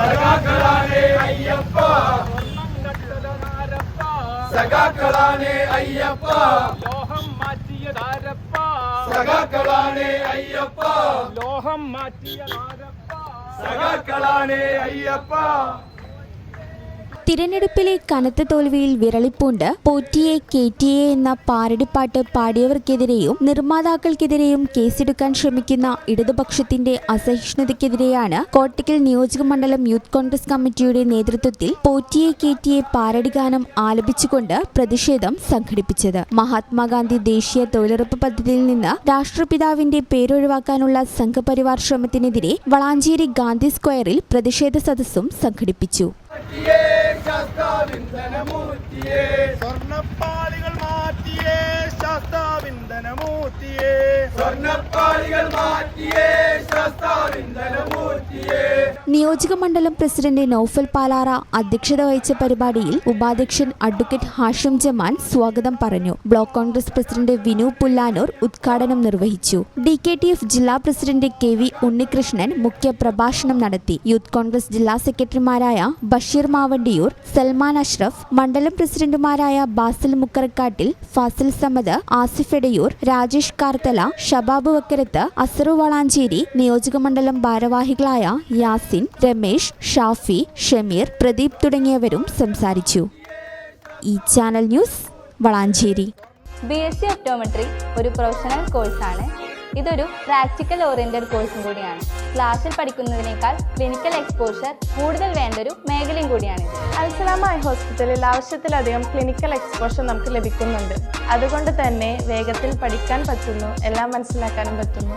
സഖാക്കളാണേ അയ്യപ്പ. സഖാക്കളാണേ അയ്യപ്പ. ലോഹം മാറ്റിയതാരപ്പ. സഖാക്കളാണേ അയ്യപ്പ. ലോഹം മാറ്റിയതാരപ്പ. സഖാക്കളാണേ അയ്യപ്പ. തിരഞ്ഞെടുപ്പിലെ കനത്ത തോൽവിയിൽ വിരളിപ്പൂണ്ട്. പോറ്റിയെ കേറ്റിയെ എന്ന പാരടിപ്പാട്ട് പാടിയവർക്കെതിരെയും നിർമ്മാതാക്കൾക്കെതിരെയും കേസെടുക്കാൻ ശ്രമിക്കുന്ന ഇടതുപക്ഷത്തിന്റെ അസഹിഷ്ണുതയ്ക്കെതിരെയാണ് കോട്ടയ്ക്കൽ നിയോജകമണ്ഡലം യൂത്ത് കോൺഗ്രസ് കമ്മിറ്റിയുടെ നേതൃത്വത്തിൽ പോറ്റിയെ കേറ്റിയെ പാരടി ഗാനം ആലപിച്ചുകൊണ്ട് പ്രതിഷേധം സംഘടിപ്പിച്ചത്. മഹാത്മാഗാന്ധി ദേശീയ തൊഴിലുറപ്പ് പദ്ധതിയിൽ നിന്ന് രാഷ്ട്രപിതാവിന്റെ പേരൊഴിവാക്കാനുള്ള സംഘപരിവാർ ശ്രമത്തിനെതിരെ വളാഞ്ചേരി ഗാന്ധി സ്ക്വയറിൽ പ്രതിഷേധ സദസ്സും സംഘടിപ്പിച്ചു. ശാസ്താവിന്ദനമൂർത്തിയേ. സ്വർണപ്പാളികൾ മാറ്റിയേ ശാസ്താവിന്ദനമൂർത്തിയേ. സ്വർണപ്പാളികൾ മാറ്റിയേ ശാസ്താവിന്ദനമൂർത്തിയേ നിയോജക മണ്ഡലം പ്രസിഡന്റ് നൌഫൽ പാലാറ അധ്യക്ഷത വഹിച്ച പരിപാടിയിൽ ഉപാധ്യക്ഷൻ അഡ്വക്കേറ്റ് ഹാഷിം ജമാൻ സ്വാഗതം പറഞ്ഞു. ബ്ലോക്ക് കോൺഗ്രസ് പ്രസിഡന്റ് വിനു പുല്ലാനൂർ ഉദ്ഘാടനം നിർവഹിച്ചു. ഡി കെ ടി എഫ് ജില്ലാ പ്രസിഡന്റ് കെ വി ഉണ്ണികൃഷ്ണൻ മുഖ്യ പ്രഭാഷണം നടത്തി. യൂത്ത് കോൺഗ്രസ് ജില്ലാ സെക്രട്ടറിമാരായ ബഷീർ മാവണ്ടിയൂർ സൽമാൻ അഷ്റഫ് മണ്ഡലം പ്രസിഡന്റുമാരായ ബാസിൽ മുക്കറക്കാട്ടിൽ ഫാസിൽ സമദ് ആസിഫ് എടയൂർ രാജേഷ് കാർത്തല ഷബാബ് വക്കരത്ത് അസറു വളാഞ്ചേരി നിയോജകമണ്ഡലം ഭാരവാഹികളായ യാസിൻ രമേശ് ഷാഫി ഷമീർ പ്രദീപ് തുടങ്ങിയവരും സംസാരിച്ചു. ഈ channel news Valanchery. B S C optometry ഒരു പ്രൊഫഷണൽ കോഴ്സാണ് ഇതൊരു പ്രാക്ടിക്കൽ ഓറിയന്റഡ് കോഴ്സും കൂടിയാണ്. ക്ലാസ്സിൽ പഠിക്കുന്നതിനേക്കാൾ ക്ലിനിക്കൽ എക്സ്പോഷർ കൂടുതൽ വേണ്ട ഒരു മേഖലയും കൂടിയാണ് അൽസലാമ ഐ ഹോസ്പിറ്റലിൽ ആവശ്യത്തിലധികം ക്ലിനിക്കൽ എക്സ്പോഷർ നമുക്ക് ലഭിക്കുന്നുണ്ട്. അതുകൊണ്ട് തന്നെ വേഗത്തിൽ പഠിക്കാൻ പറ്റുന്നു എല്ലാം മനസ്സിലാക്കാനും പറ്റുന്നു.